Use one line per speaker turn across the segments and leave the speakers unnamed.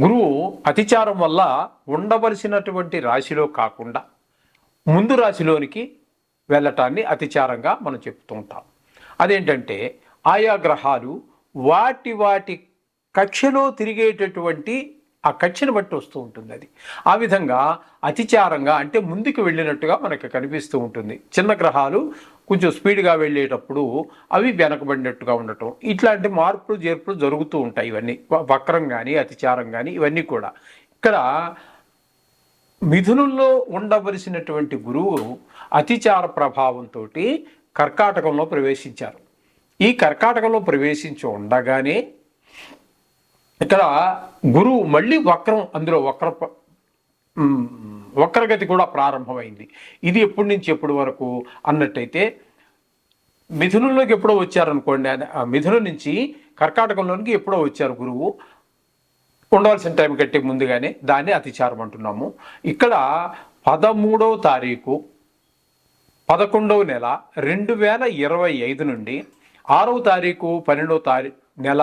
గురువు అతిచారం వల్ల ఉండవలసినటువంటి రాశిలో కాకుండా ముందు రాశిలోనికి వెళ్ళటాన్ని అతిచారంగా మనం చెప్తూ ఉంటాం. అదేంటంటే ఆయా గ్రహాలు వాటి వాటి కక్షలో తిరిగేటటువంటి ఆ కక్షను బట్టి వస్తూ ఉంటుంది అది. ఆ విధంగా అతిచారంగా అంటే ముందుకు వెళ్ళినట్టుగా మనకి కనిపిస్తూ ఉంటుంది. చిన్న గ్రహాలు కొంచెం స్పీడ్గా వెళ్ళేటప్పుడు అవి వెనకబడినట్టుగా ఉండటం. ఇట్లాంటి మార్పులు చేర్పులు జరుగుతూ ఉంటాయి ఇవన్నీ. వక్రం కానీ అతిచారం కానీ ఇవన్నీ కూడా. ఇక్కడ మిథునుల్లో ఉండవలసినటువంటి గురువు అతిచార ప్రభావంతో కర్కాటకంలో ప్రవేశించారు. ఈ కర్కాటకంలో ప్రవేశించి ఉండగానే ఇక్కడ గురువు మళ్ళీ వక్రం అందులో వక్ర వక్రగతి కూడా ప్రారంభమైంది. ఇది ఎప్పటి నుంచి ఎప్పటి వరకు అన్నట్టయితే మిథునంలోకి ఎప్పుడో వచ్చారనుకోండి మిథునం నుంచి కర్కాటకంలోనికి ఎప్పుడో వచ్చారు గురువు ఉండవలసిన టైం కంటే ముందుగానే దాన్ని అతిచారం అంటున్నాము. ఇక్కడ పదమూడవ తారీఖు పదకొండవ నెల రెండు వేల ఇరవై ఐదు నుండి ఆరవ తారీఖు పన్నెండవ తారీఖు నెల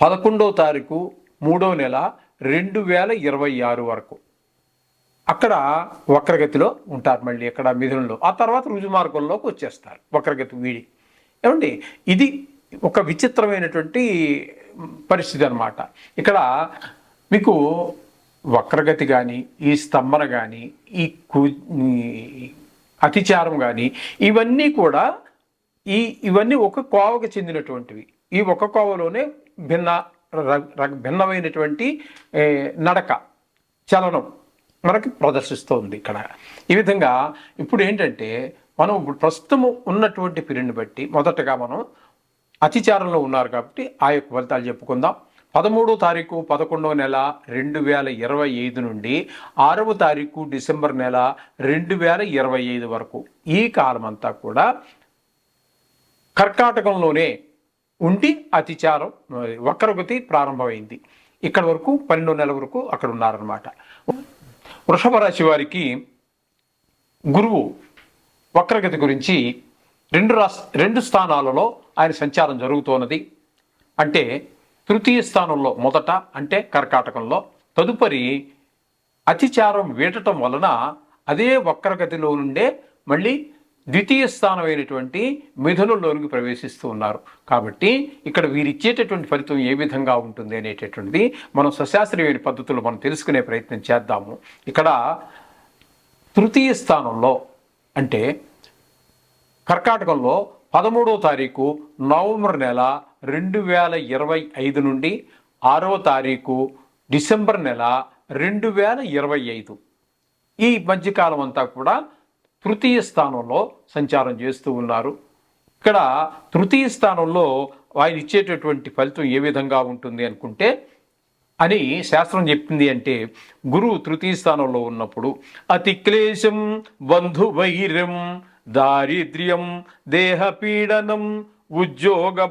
పదకొండవ తారీఖు మూడో నెల రెండు వేల ఇరవై ఆరు వరకు. అక్కడ వక్రగతిలో ఉంటారు మళ్ళీ అక్కడ మిథునంలో. ఆ తర్వాత రుజు మార్గంలోకి వచ్చేస్తారు వక్రగతి వీడి. ఏమండి? ఇది ఒక విచిత్రమైనటువంటి పరిస్థితి అన్నమాట. ఇక్కడ మీకు వక్రగతి కానీ ఈ స్తంభన కానీ ఈ కు ఈ అతిచారం కానీ ఇవన్నీ కూడా ఈ ఇవన్నీ ఒక కోవకు చెందినటువంటివి. ఈ ఒక కోవలోనే భిన్న ర- ర- భిన్నమైనటువంటి నడక చలనం మనకి ప్రదర్శిస్తోంది ఇక్కడ. ఈ విధంగా ఇప్పుడు ఏంటంటే మనం ఇప్పుడు ప్రస్తుతం ఉన్నటువంటి పీరియడ్ని బట్టి మొదటగా మనం అతిచారంలో ఉన్నారు కాబట్టి ఆ యొక్క ఫలితాలు చెప్పుకుందాం. పదమూడో తారీఖు పదకొండవ నెల రెండు వేల ఇరవై ఐదు నుండి ఆరవ తారీఖు డిసెంబర్ నెల రెండు వేల ఇరవై ఐదు వరకు ఈ కాలం అంతా కూడా కర్కాటకంలోనే ఉండి అతిచారం వక్రగతి ప్రారంభమైంది. ఇక్కడ వరకు పన్నెండు నెల వరకు అక్కడ ఉన్నారనమాట వృషభ రాశి వారికి గురువు వక్రగతి గురించి రెండు రాస్ రెండు స్థానాలలో ఆయన సంచారం జరుగుతున్నది. అంటే తృతీయ స్థానంలో మొదట అంటే కర్కాటకంలో. తదుపరి అతిచారం వీడటం వలన అదే వక్రగతిలో నుండే మళ్ళీ ద్వితీయ స్థానమైనటువంటి మిథునంలోనికి ప్రవేశిస్తూ ఉన్నారు. కాబట్టి ఇక్కడ వీరిచ్చేటటువంటి ఫలితం ఏ విధంగా ఉంటుంది అనేటటువంటిది మనం సశాస్త్రీయమైన పద్ధతులు మనం తెలుసుకునే ప్రయత్నం చేద్దాము. ఇక్కడ తృతీయ స్థానంలో అంటే కర్కాటకంలో పదమూడవ తారీఖు నవంబర్ నెల రెండు వేల ఇరవై ఐదు నుండి ఆరవ తారీఖు డిసెంబర్ నెల రెండు వేల ఇరవై ఐదు. ఈ మధ్యకాలం అంతా కూడా తృతీయ స్థానంలో సంచారం చేస్తూ ఉన్నారు. ఇక్కడ తృతీయ స్థానంలో ఆయన ఇచ్చేటటువంటి ఫలితం ఏ విధంగా ఉంటుంది అనుకుంటే అని శాస్త్రం చెప్పింది అంటే గురువు తృతీయ స్థానంలో ఉన్నప్పుడు అతి క్లేశం బంధువైర్యం దారిద్ర్యం దేహపీడనం ఉద్యోగ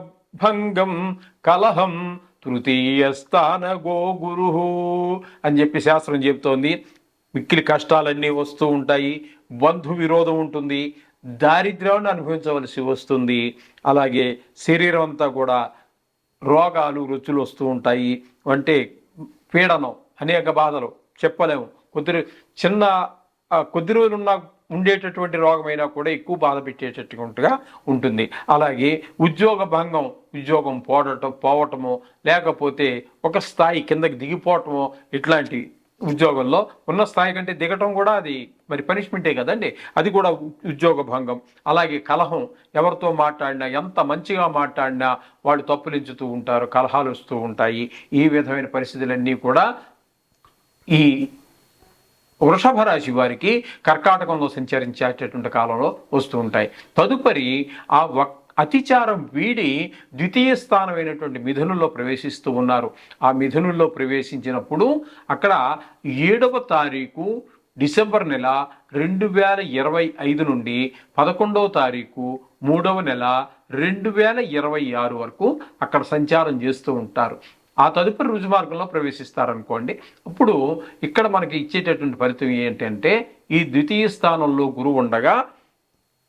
భంగం కలహం తృతీయ స్థాన గో గురు అని చెప్పి శాస్త్రం చెప్తోంది. మిక్కిలి కష్టాలన్నీ వస్తూ ఉంటాయి. బంధు విరోధం ఉంటుంది దారిద్ర్యాన్ని అనుభవించవలసి వస్తుంది. అలాగే శరీరం అంతా కూడా రోగాలు రుచులు వస్తూ ఉంటాయి. అంటే పీడనం అనేక బాధలు చెప్పలేము. కొద్ది చిన్న కొద్ది రోజులున్న ఉండేటటువంటి రోగమైనా కూడా ఎక్కువ బాధ పెట్టేటట్టుగా ఉంటుంది. అలాగే ఉద్యోగ భంగం ఉద్యోగం పోవటం పోవటము లేకపోతే ఒక స్థాయి కిందకి దిగిపోవటము ఇట్లాంటి ఉద్యోగంలో ఉన్న స్థాయి కంటే దిగటం కూడా అది మరి పనిష్మెంటే కదండి? అది కూడా ఉ- ఉద్యోగ భంగం. అలాగే కలహం. ఎవరితో మాట్లాడినా ఎంత మంచిగా మాట్లాడినా వాళ్ళు తప్పులించుతూ ఉంటారు కలహాలు వస్తూ ఉంటాయి. ఈ విధమైన పరిస్థితులన్నీ కూడా ఈ వృషభ రాశి వారికి కర్కాటకంలో సంచరించేటటువంటి కాలంలో వస్తూ ఉంటాయి. తదుపరి ఆ వక్ అతిచారం వీడి ద్వితీయ స్థానమైనటువంటి మిథునుల్లో ప్రవేశిస్తూ ఉన్నారు. ఆ మిథునుల్లో ప్రవేశించినప్పుడు అక్కడ ఏడవ తారీఖు డిసెంబర్ నెల రెండు వేల ఇరవై ఐదు నుండి పదకొండవ తారీఖు మూడవ నెల రెండు వేల ఇరవై ఆరు వరకు అక్కడ సంచారం చేస్తూ ఉంటారు. ఆ తదుపరి రుజుమార్గంలో ప్రవేశిస్తారనుకోండి. అప్పుడు ఇక్కడ మనకి ఇచ్చేటటువంటి ఫలితం ఏంటంటే ఈ ద్వితీయ స్థానంలో గురువు ఉండగా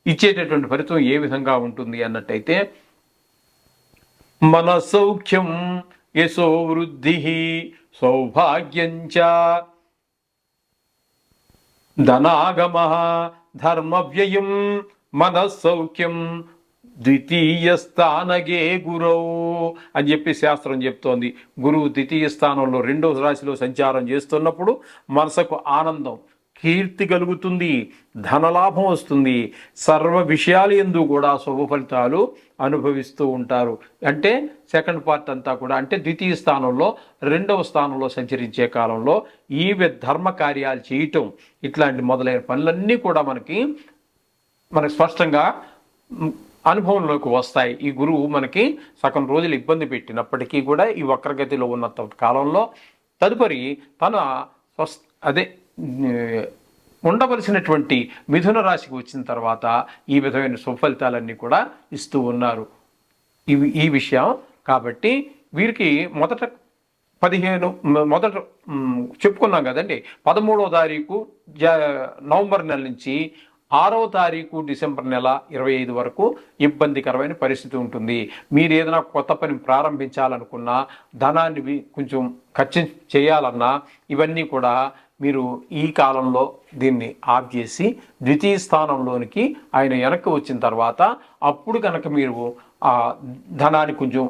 ఇచ్చేటటువంటి ఫలితం ఏ విధంగా ఉంటుంది అన్నట్టయితే మన సౌఖ్యం యశో వృద్ధి సౌభాగ్యంచ ధనాగమ ధర్మ వ్యయం మన సౌఖ్యం ద్వితీయ స్థానగే గురవు అని చెప్పి శాస్త్రం చెప్తోంది. గురువు ద్వితీయ స్థానంలో రెండో రాశిలో సంచారం చేస్తున్నప్పుడు మనసుకు ఆనందం కీర్తి కలుగుతుంది ధనలాభం వస్తుంది. సర్వ విషయాలు ఎందు కూడా శుభ ఫలితాలు అనుభవిస్తూ ఉంటారు. అంటే సెకండ్ పార్ట్ అంతా కూడా అంటే ద్వితీయ స్థానంలో రెండవ స్థానంలో సంచరించే కాలంలో ఈ ధర్మ కార్యాలు చేయటం ఇట్లాంటి మొదలైన పనులన్నీ కూడా మనకి మనకి స్పష్టంగా అనుభవంలోకి వస్తాయి. ఈ గురువు మనకి సగం రోజులు ఇబ్బంది పెట్టినప్పటికీ కూడా ఈ వక్రగతిలో ఉన్న కాలంలో తదుపరి తన స్వస్ అదే ఉండవలసినటువంటి మిథున రాశికి వచ్చిన తర్వాత ఈ విధమైన సుఫలితాలన్నీ కూడా ఇస్తూ ఉన్నారు. ఇవి ఈ విషయం కాబట్టి వీరికి మొదట పదిహేను మొదట చెప్పుకున్నాం కదండి పదమూడవ తారీఖు జ నవంబర్ నెల నుంచి ఆరవ తారీఖు డిసెంబర్ నెల ఇరవై ఐదు వరకు ఇబ్బందికరమైన పరిస్థితి ఉంటుంది. మీరు ఏదైనా కొత్త పని ప్రారంభించాలనుకున్నా ధనాన్ని కొంచెం ఖర్చు చేయాలన్నా ఇవన్నీ కూడా మీరు ఈ కాలంలో దీన్ని ఆఫ్ చేసి ద్వితీయ స్థానంలోనికి ఆయన వెనక్కి వచ్చిన తర్వాత అప్పుడు కనుక మీరు ఆ ధనాన్ని కొంచెం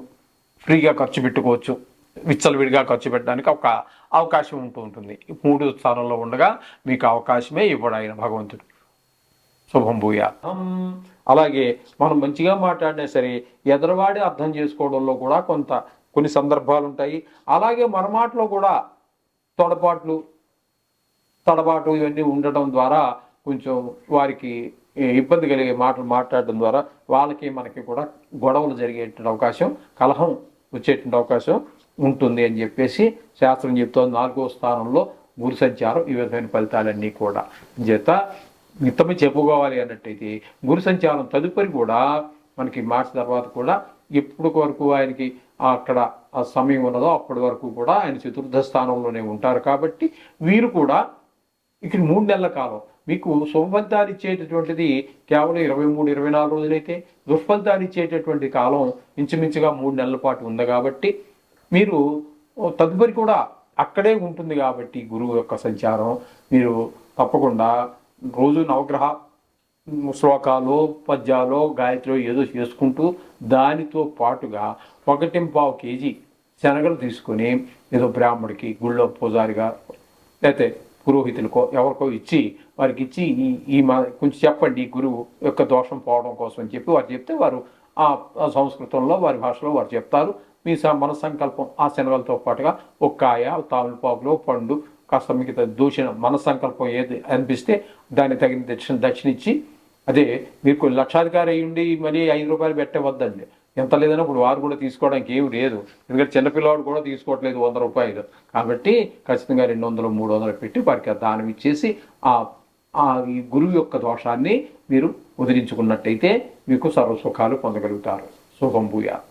ఫ్రీగా ఖర్చు పెట్టుకోవచ్చు విచ్చలవిడిగా ఖర్చు పెట్టడానికి ఒక అవకాశం ఉంటూ ఉంటుంది. మూడు స్థానంలో ఉండగా మీకు అవకాశమే ఇవ్వడు ఆయన భగవంతుడు. శుభం భూయా. అలాగే మనం మంచిగా మాట్లాడినా సరే ఎదరవాడి అర్థం చేసుకోవడంలో కూడా కొంత కొన్ని సందర్భాలు ఉంటాయి అలాగే మన మాటలో కూడా తొడపాట్లు తడబాటు ఇవన్నీ ఉండటం ద్వారా కొంచెం వారికి ఇబ్బంది కలిగే మాటలు మాట్లాడడం ద్వారా వాళ్ళకి మనకి కూడా గొడవలు జరిగేటువంటి అవకాశం కలహం వచ్చేటువంటి అవకాశం ఉంటుంది అని చెప్పేసి శాస్త్రం చెప్తోంది. నాలుగో స్థానంలో గురు సంచారం ఈ విధమైన ఫలితాలన్నీ కూడా. చేత మిత్తమే చెప్పుకోవాలి అన్నట్టయితే గురు సంచారం తదుపరి కూడా మనకి మార్చి తర్వాత కూడా ఎప్పుడు వరకు ఆయనకి అక్కడ ఆ సమయం ఉన్నదో అప్పటి వరకు కూడా ఆయన చతుర్థ స్థానంలోనే ఉంటారు. కాబట్టి వీరు కూడా ఇక్కడ మూడు నెలల కాలం. మీకు శుభఫలితాలు ఇచ్చేటటువంటిది కేవలం ఇరవై మూడు ఇరవై నాలుగు రోజులైతే దుష్ఫలితాలు ఇచ్చేటటువంటి కాలం ఇంచుమించుగా మూడు నెలల పాటు ఉంది కాబట్టి మీరు తదుపరి కూడా అక్కడే ఉంటుంది కాబట్టి గురువు యొక్క సంచారం. మీరు తప్పకుండా రోజు నవగ్రహ శ్లోకాలు పద్యాలు గాయత్రి ఏదో చేసుకుంటూ దానితో పాటుగా ఒకటి పావు కేజీ శనగలు తీసుకొని ఏదో బ్రాహ్మడికి గుళ్ళో పూజారిగా లేకపోతే పురోహితులకో ఎవరికో ఇచ్చి వారికి ఇచ్చి ఈ ఈ మా కొంచెం చెప్పండి ఈ గురువు యొక్క దోషం పోవడం కోసం అని చెప్పి వారు చెప్తే వారు ఆ సంస్కృతంలో వారి భాషలో వారు చెప్తారు. మీ స- మన సంకల్పం ఆ శనగలతో పాటుగా ఒక కాయ తామలపాకులో పండు కాస్త మిగతా దూషణ మన సంకల్పం ఏది అనిపిస్తే దాన్ని తగిన దక్షిణ దక్షిణ ఇచ్చి అదే మీరు లక్షాధికారి అయ్యుండి ఉండి ఐదు రూపాయలు పెట్టవద్దండి ఎంత లేదని ఇప్పుడు వారు కూడా తీసుకోవడానికి ఏమి లేదు. ఎందుకంటే చిన్నపిల్లవాడు కూడా తీసుకోవట్లేదు వంద రూపాయలు. కాబట్టి ఖచ్చితంగా రెండు వందలు మూడు వందలు పెట్టి వారికి దానం ఇచ్చేసి ఆ ఆ ఈ గురువు యొక్క దోషాన్ని మీరు వదిలించుకున్నట్టయితే మీకు సర్వసుఖాలు పొందగలుగుతారు. శుభం భూయాత్.